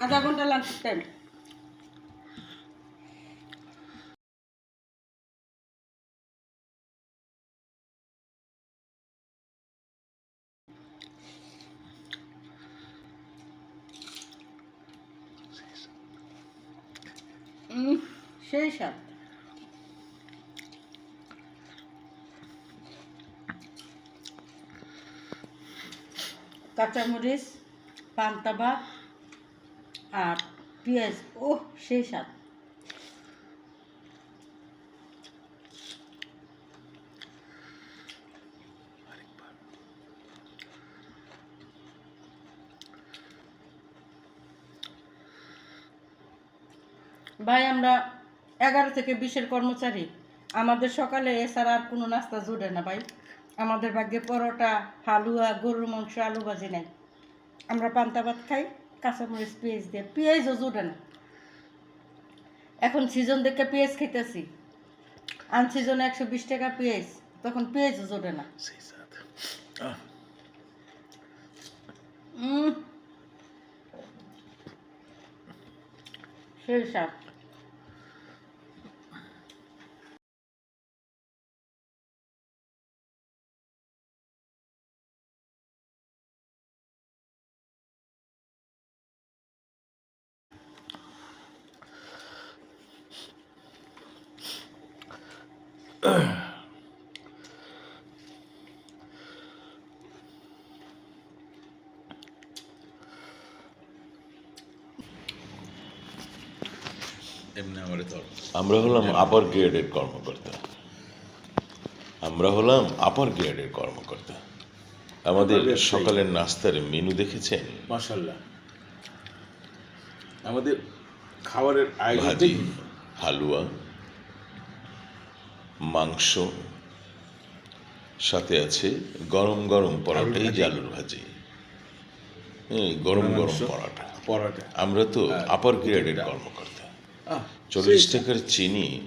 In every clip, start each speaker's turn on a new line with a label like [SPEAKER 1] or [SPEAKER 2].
[SPEAKER 1] আধা ঘণ্টা lunch time সেই স্বাদ। কাঁচামরিচ পান্তা ভাত আর পেঁয়াজ ও সেই স্বাদ। ভাই, আমরা এগারো থেকে বিশের কর্মচারী। আমাদের সকালে এছাড়া আর কোনো নাস্তা জুড়ে না ভাই। আমাদের ভাগ্যে পরোটা, হালুয়া, গরুর মাংস, আলু ভাজি নাই। আমরা পান্তা ভাত খাই। কাঁচামরিচ পেঁয়াজ দিয়ে। পেঁয়াজও জুটে না এখন সিজন দেখে পেঁয়াজ খেতেছি আন সিজনে একশো বিশ টাকা পেঁয়াজ তখন পেঁয়াজও জুড়ে না
[SPEAKER 2] সেই সাথ আমার
[SPEAKER 3] হলাম আপার গ্রেডের কর্মকর্তা। আমরা হলাম আপার গ্রেডের কর্মকর্তা। আমাদের সকালের নাস্তার মেনু দেখেছেন?
[SPEAKER 2] মাশাল্লাহ আমাদের খাবারের আয়োজন
[SPEAKER 3] হালুয়া মাংস সাথে আছে গরম গরম পরোটা এই যে আলুর ভাজি। গরম গরম পরোটা।
[SPEAKER 2] পরোটা।
[SPEAKER 3] আমরা তো আপার গ্রেডের কর্মকর্তা। চল্লিশ টাকার চিনি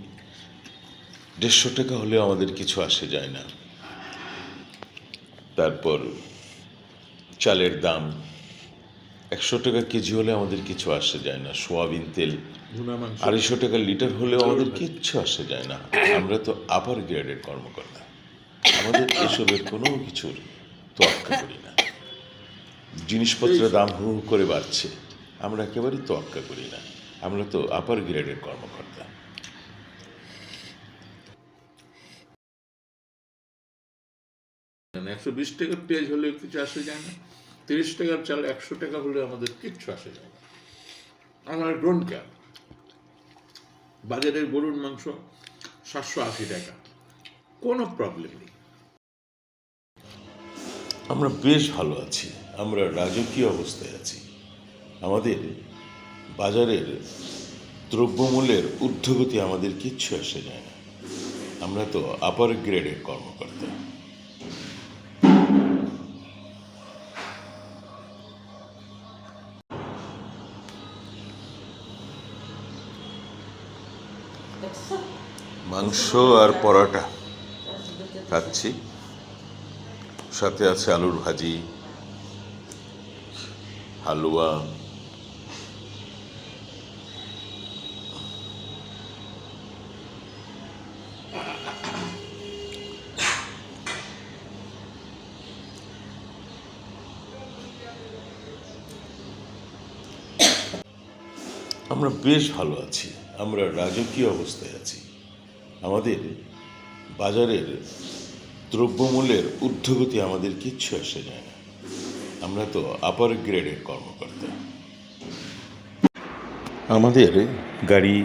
[SPEAKER 3] দেড়শো টাকা হলেও আমাদের কিছু আসে যায় না। তারপর চালের দাম একশো টাকা কেজি হলে আমাদের কিছু আসে যায় না সোয়াবিন তেল। আড়াইশো টাকা লিটার হলেও আমাদের কিচ্ছু আসে যায় না। আমরা তো আপার গ্রেডের কর্মকর্তা। আমাদের এসবের কোনো কিছুর তোয়াক্কা করি না। জিনিসপত্রের দাম হু হু করে বাড়ছে। আমরা একেবারেই তোয়াক্কা করি না। আমরা তো আপার গ্রেডের কর্মকর্তা।
[SPEAKER 2] একশো বিশ টাকার পেঁয়াজ হলে কিছু আসে যায় না। তিরিশ টাকার চাল, একশো টাকা হলে আমাদের কিচ্ছু আসে যায় না। আমার কেয়ার বাজারের গরুর মাংস সাতশো আশি টাকা। কোনো প্রবলেম নেই।
[SPEAKER 3] আমরা বেশ ভালো আছি। আমরা রাজকীয় অবস্থায় আছি। আমাদের বাজারের দ্রব্যমূল্যের ঊর্ধ্বগতি আমাদের কিচ্ছু আসে যায় না। আমরা তো আপার গ্রেডের কর্মকর্তা। মাংস আর পরোটা খাচ্ছি। সাথে আছে আলুর ভাজি হালুয়া। আমরা বেশ ভালো আছি, আমরা রাজকীয় অবস্থায় আছি। আমাদের বাজারের দ্রব্যমূল্যের ঊর্ধ্বগতি আমাদের কিচ্ছু আসে যায় না। আমরা তো আপার গ্রেডের কর্মকর্তা। আমাদের গাড়ি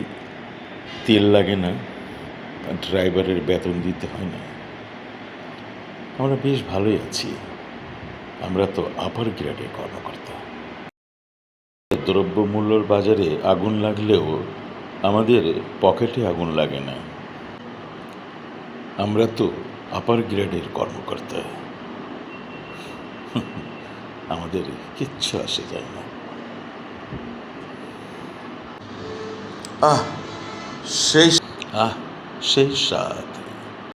[SPEAKER 3] তেল লাগে না, ড্রাইভারের বেতন দিতে হয় না। আমরা বেশ ভালোই আছি, আমরা তো আপার গ্রেডের কর্মকর্তা। দ্রব্যমূল্যর বাজারে আগুন লাগলেও আমাদের পকেটে আগুন লাগে না। আমরা তো আপার গ্রেডের কর্মকর্তা। আমাদের কিচ্ছু আসে যায় না। আহ সেই আহ সেই স্বাদ।